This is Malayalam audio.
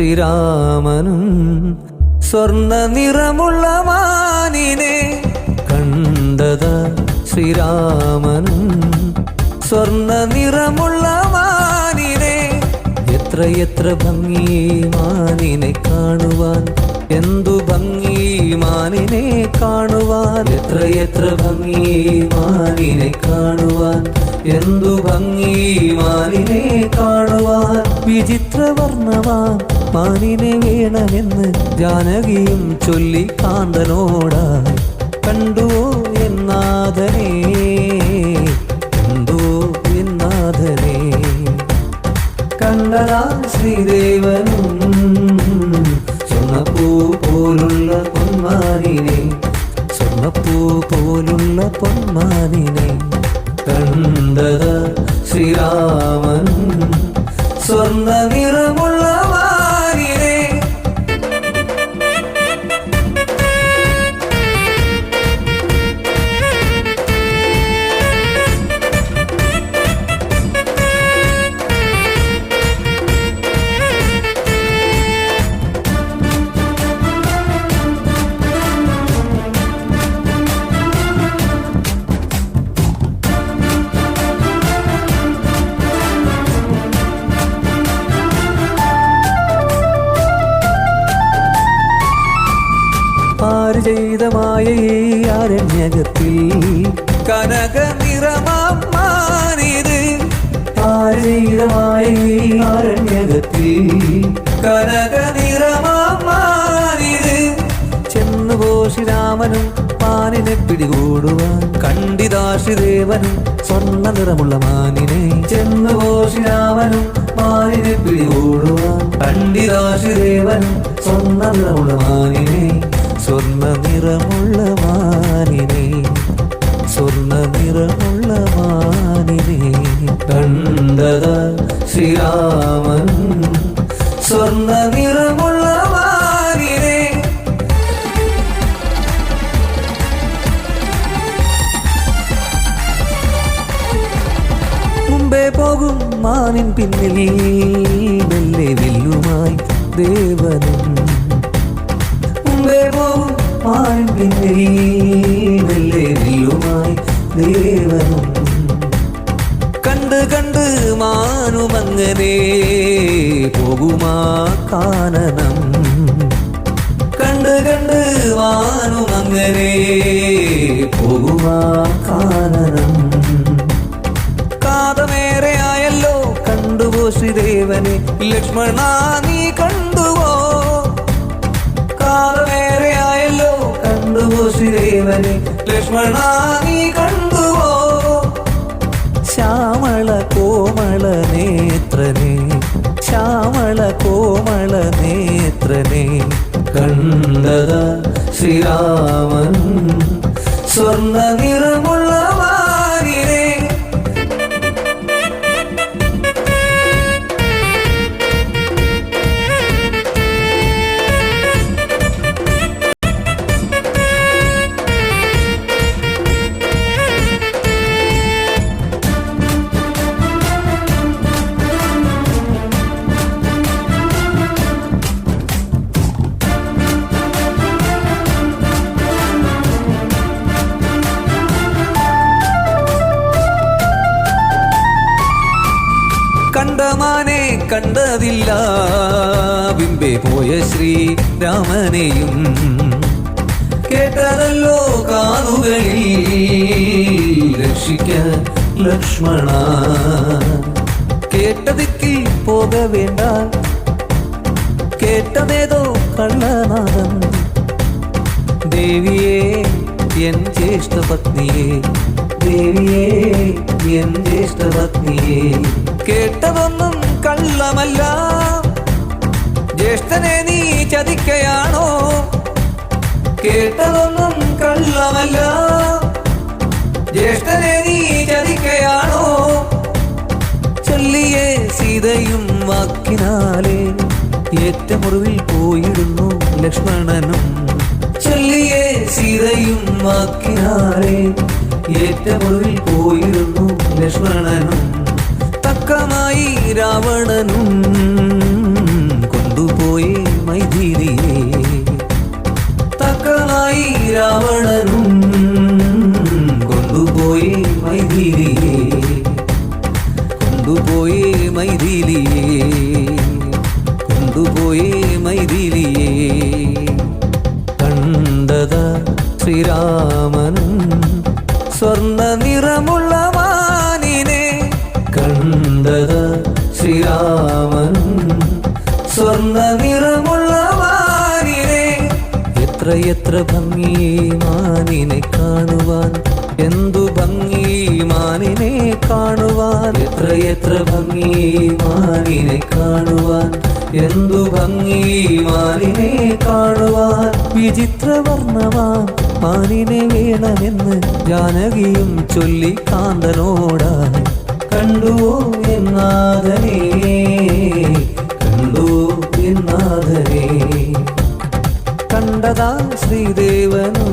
ശ്രീരാമനും സ്വർണ നിറമുള്ള മാനിനെ കണ്ടത ശ്രീരാമനും സ്വർണ നിറമുള്ള മാനിനെ എത്ര എത്ര ഭംഗി മാനിനെ കാണുവാൻ എന്തു ഭംഗി മാനിനെ കാണുവാൻ എത്ര എത്ര ഭംഗി മാനിനെ കാണുവാൻ എന്തു ഭംഗി മാനിനെ കാണുവാൻ വിചിത്ര വർണവാൻ മാനിനെ വേണമെന്ന് ജാനകിയും ചൊല്ലി കാന്തനോടായി. കണ്ടുവോ എന്നാഥനേ കണ്ടുവോ എന്നാഥനേ കണ്ടതാ ശ്രീദേവനും സ്വർണപ്പൂ പോലുള്ള പൊന്മാനിനെ സ്വർണപ്പൂ പോലുള്ള പൊന്മാനിനെ കണ്ടത ശ്രീരാമൻ. സ്വർണ നിറമുള്ള ആര് ചെയ്തമായ ഈ അരണ്യകത്തിൽ. കനക നിറമാനിത് ആര് ചെയ്തമായ ഈ അരണ്യകത്തിൽ. കനക നിറമാനിത് ചെന്നുപോ ശ്രീരാമനും മാനിനെ പിടികൂടുവാൻ. കണ്ടിതാശിദേവനും സ്വർണ നിറമുള്ള മാനിനെ. ചെന്നുപോ ശ്രീരാമനും മാനിനെ പിടികൂടുവാൻ. കണ്ടിതാശിദേവനും സ്വർണ നിറമുള്ള മാനിനെ. സ്വർണ നിറമുള്ള മാനിനെ സ്വർണ നിറമുള്ള മാനിനെ കണ്ടത ശ്രീരാമൻ. സ്വർണ നിറമുള്ള മാനിനെ മുമ്പേ പോകും മാനിൻ പിന്നിൽ വില്ലുമായി ദേവനും. ദേവനും. കണ്ട് കണ്ട് മാനുമങ്ങനെ പോകുമാ കാനനം. കണ്ട് കണ്ട് മാനുമങ്ങനെ പോകുമാ കാനനം. കാതമേറെ ആയല്ലോ കണ്ടുവോ ശ്രീദേവനെ ലക്ഷ്മണ നീ കണ്ടുവോ? കാതമേറെ ആയല്ലോ കണ്ടുവോ ശ്രീദേവനെ ലക്ഷ്മണ നീ കണ്ടുവോ? ശ്യാമള കോമള നേത്രനെ. ശ്യാമള കോമള നേത്രനെ. കണ്ടത ശ്രീരാമൻ. സ്വർണ നിറമുള്ള കണ്ടമാനെ കണ്ടതില്ല. ബിംബെ പോയ ശ്രീ രാമനെയും കേട്ടതല്ലോ കാതുകളിൽ. രക്ഷിക്ക ലക്ഷ്മണ. കേട്ടതിക്കിൽ പോക വേണ്ട. കേട്ടതേതോ കള്ളനാദം ദേവിയെ എൻ ജ്യേഷ്ഠ പത്നിയെ ദേവിയെ എന്റെ ജ്യേഷ്ഠ പത്നിയെ കേട്ടതൊന്നും കള്ളമല്ല. ജ്യേഷ്ഠനെ നീ ചതിക്കയാണോ? കേട്ടതൊന്നും കള്ളമല്ല. ജ്യേഷ്ഠനെ നീ ചതിക്കയാണോ? ചൊല്ലിയേ സീതയും വാക്കിനാലെ. ഏറ്റമുറിവിൽ പോയിടുന്നു ലക്ഷ്മണനും. ചൊല്ലിയേ സീതയും വാക്കിനാലെ. ഏറ്റമുറിൽ പോയിരുന്നു ലക്ഷ്മണനും തക്കമായി രാവണനും കൊണ്ടുപോയി മൈഥിലിയെ. തക്കമായി രാവണനും കൊണ്ടുപോയി മൈഥിലിയെ. കൊണ്ടുപോയി മൈഥിലിയെ. കൊണ്ടുപോയി മൈഥിലിയെ. കണ്ടത ശ്രീരാമനും സ്വർണ നിറമുള്ള മാനിനെ കണ്ടത് ശ്രീരാമൻ. സ്വർണ നിറമുള്ള മാനിനെ എത്ര എത്ര ഭംഗി മാനിനെ കാണുവാൻ എന്തു ഭംഗി മാനിനെ കാണുവാൻ എത്ര എത്ര ഭംഗി മാനിനെ കാണുവാൻ എന്തു ഭംഗി മാനിനെ കാണുവാൻ വിചിത്ര മാനിനെ വേണമെന്ന് ജാനകിയും ചൊല്ലി കാന്തനോടായി കണ്ടുവോ എന്നാഥനേ കണ്ടു എന്നാഥനേ കണ്ടതാ ശ്രീദേവനും